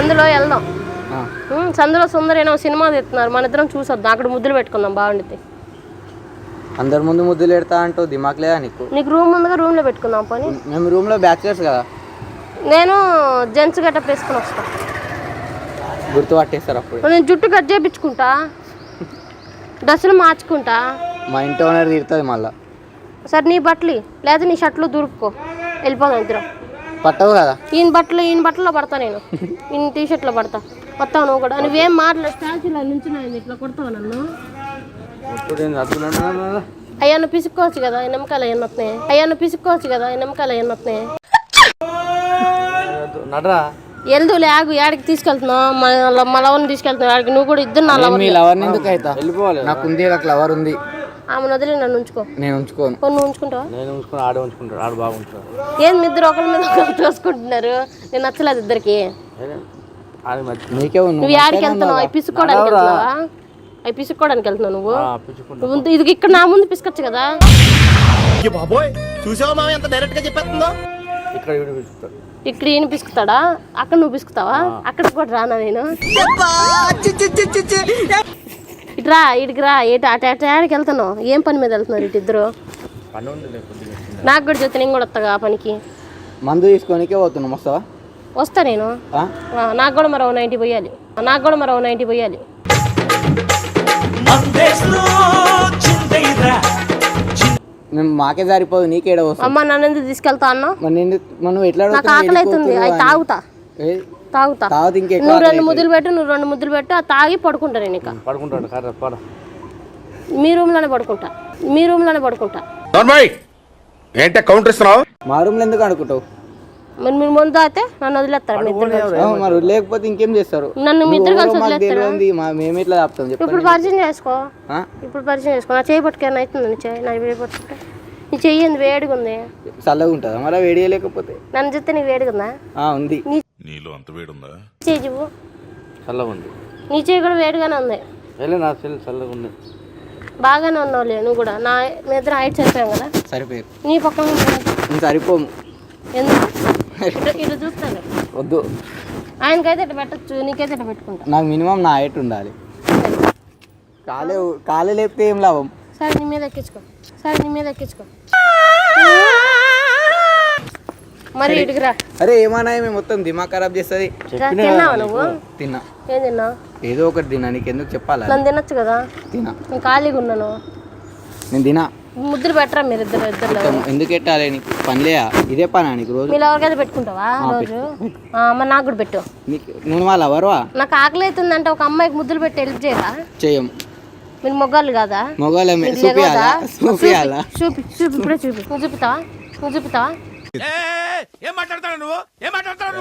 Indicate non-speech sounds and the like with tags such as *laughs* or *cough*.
సందులో వెళ్దాం. సందులో సుందరేనో సినిమా తీస్తున్నారు. మన ఇద్దరం చూసొద్దాం. అక్కడ ముద్దులు పెట్టుకుందాం బాగుండిద్ది. అందరి ముందు ముద్దులు పెడతా అంటూ దిమాక్ లేదా నీకు? నీకు రూమ్ ఉందిగా రూమ్లో పెట్టుకుందాం పని. మేము రూమ్లో బ్యాచులర్స్ కదా. నేను జెంట్స్ గట్ట వేసుకుని వస్తా. గుర్తు పట్టేస్తారు అప్పుడు. నేను జుట్టు కట్ చేయించుకుంటా డ్రెస్సులు మార్చుకుంటా. మా ఇంటి ఓనర్ తిడుతుంది మళ్ళా. సరే నీ బట్టలు. లేదా నీ షర్ట్లు దూరుకో వెళ్ళిపోదాం ఇద్దరం. పట్టవు కదా? ఈయన బట్టలు ఈయన బట్టల్లో పడతా నేను. *laughs* ఈయన టీ షర్ట్లో పడతా. వస్తావు నువ్వు కూడా. నువ్వేం మాట్లాడు స్టాచ్యూలో నుంచి నేను ఇట్లా కొడతావు నన్ను? అయ్యా నువ్వు పిసుక్కోవచ్చు కదా? ఈ నిమ్మకాయలు అయ్యన్న వస్తున్నాయి? అయ్యా నువ్వు పిసుక్కోవచ్చు కదా? ఈ నిమ్మకాయలు అయ్యన్న వస్తున్నాయి? నడరా. వెళ్దు లేగు యాడికి తీసుకెళ్తున్నావు? మన మా లవర్ని తీసుకెళ్తున్నావు? యాడికి నువ్వు కూడా ఇద్దరు నా లవర్ మీ లవర్ ఎందుకు అవుతా వెళ్ళిపోవాలి. నాకు ఉంది నాకు లవర్ ఉంది. ఆమె వదిలి నన్ను ఉంచుకో. నేను ఉంచుకోను. కొన్ని నువ్వు ఉంచుకుంటావా? నేను ఉంచుకుని ఆడే ఉంచుకుంటాడు ఆడు బాగుంటాడు. ఏం మీ ఇద్దరు ఒకరి మీద ఒకరు చూసుకుంటున్నారు నేను నచ్చలేదు ఇద్దరికి. నీకే నువ్వు యాడికి వెళ్తున్నావు? అవి పిసుక్కోవడానికి వెళ్తున్నావా? అవి పిసుక్కోవడానికి వెళ్తున్నావు నువ్వు? నువ్వు ఇది ఇక్కడ నా ముందు పిసుకొచ్చు కదా? ఇక్కడ వీడు పిచ్చుకుంటాడు ఇక్కడ ఈయన పిసుకుతాడా? అక్కడ నువ్వు పిసుకుతావా? అక్కడికి కూడా రానా నేను? ఇటు రా ఇటుకి రా ఇటు అటు అటు ఆడికి వెళ్తున్నావు ఏం పని మీద వెళ్తున్నారు ఇటు ఇద్దరు? నాకు కూడా చెప్తే నేను కూడా వస్తాగా ఆ పనికి. మందు తీసుకోనికే పోతున్నాం వస్తావా? వస్తా నేను. నాకు కూడా మరో నైంటీ పోయాలి. నాకు కూడా మరో నైంటీ పోయాలి. మేము మాకే సరిపోదు నీకేడ వస్తాం అమ్మ నన్ను ఎందుకు తీసుకెళ్తా అన్నా? మనం ఎట్లా నాకు ఆకలి అవుతుంది అవి తాగుతా. తాగుతా. తాగుతూ ఇంకెక్కువ నువ్వు రెండు ముద్దులు పెట్టు నువ్వు రెండు ముద్దులు పెట్టు అది తాగి పడుకుంటా నేను ఇక. పడుకుంటాడు కర్ర పడ మీ రూమ్లోనే పడుకుంటా. మీ రూమ్లోనే పడుకుంటా. నార్మల్ ఏంటే కౌంటర్ ఇస్తున్నావు? మా రూమ్లో ఎందుకు అనుకుంటావు మరి మీరు ముందు అయితే నన్ను వదిలేస్తారు మీ ఇద్దరు కలిసి. ఆ, మరి లేకపోతే ఇంకేం చేస్తారు? నన్ను మీ ఇద్దరు కలిసి మాకు వదిలేస్తారా? తెలియంది మా మేము ఎట్లా చెప్తాం ఇప్పుడు పరిచయం చేసుకో. ఆ? ఇప్పుడు పరిచయం చేసుకో. నా చేయి పట్టుకేనా అవుతుంది నీ చేయి? నా చేయి పట్టుకుంటే. నీ చెయ్యి ఉంది వేడిగా ఉంది? చల్లగా ఉంటుందా? మరి వేడి లేకపోతే నన్ను చూస్తే నీకు వేడిగా ఉందా? ఆ, ఉంది. నీలో అంత వేడుందా? చూపు చల్లగా ఉంది నీ చేయి కూడా వేడిగానే ఉంది. వెళ్ళి నా సెల్ చల్లగా ఉంది బాగానే ఉన్నావులే నువ్వు కూడా. నా మీ ఇద్దరు హైట్ సరిపోయాం కదా. సరిపోయారు నీ పక్కన ఉండు. ఇంక సరిపోము ఎందుకు? ఇటు ఇటు చూస్తాను వద్దు. ఆయనకైతే ఇట్లా పెట్టచ్చు నీకైతే ఇట్లా పెట్టుకుంటా. నాకు మినిమం నా హైట్ ఉండాలి. కాలే కాలే లేపితే ఏం లాభం? సరే నీ మీద ఎక్కించుకో. సరే నీ మీద ఎక్కించుకో. మరి ఇటుకు రా అరే ఏమన్నా మేము మొత్తం దిమాగ్ ఖరాబ్ చేస్తుంది. రా, తిన్నావా నువ్వు? తిన్నా. ఏం తిన్నావు? ఏదో ఒకటి తిన్నా. నీకు ఎందుకు చెప్పాలా? నన్ను తినొచ్చు కదా? తినా నేను ఖాళీగా ఉన్నాను. నేను తినా ముద్దులు పెట్టరా మీరు ఇద్దరు ఇద్దరు ఎందుకు పెట్టాలి? నీకు పనిలేయా ఇదే పనా నీకు రోజు? మీరు ఎవరికైతే పెట్టుకుంటావా రోజు? ఆ, మరి నాకు కూడా పెట్టు. నీకు నువ్వు వాళ్ళ ఎవరువా? నాకు ఆకలి అవుతుందంటే ఒక అమ్మాయికి ముద్దులు పెట్టి హెల్ప్ చేయరా? చేయం మీరు మొగ్గాలు కాదా? మీకు చూపియాలా? చూపియాలా? చూపి చూపి ఇప్పుడే చూపి నువ్వు చూపుతావా నువ్వు చూపుతావా ఏం మాట్లాడతాడు నువ్వు? ఏం మాట్లాడతాడు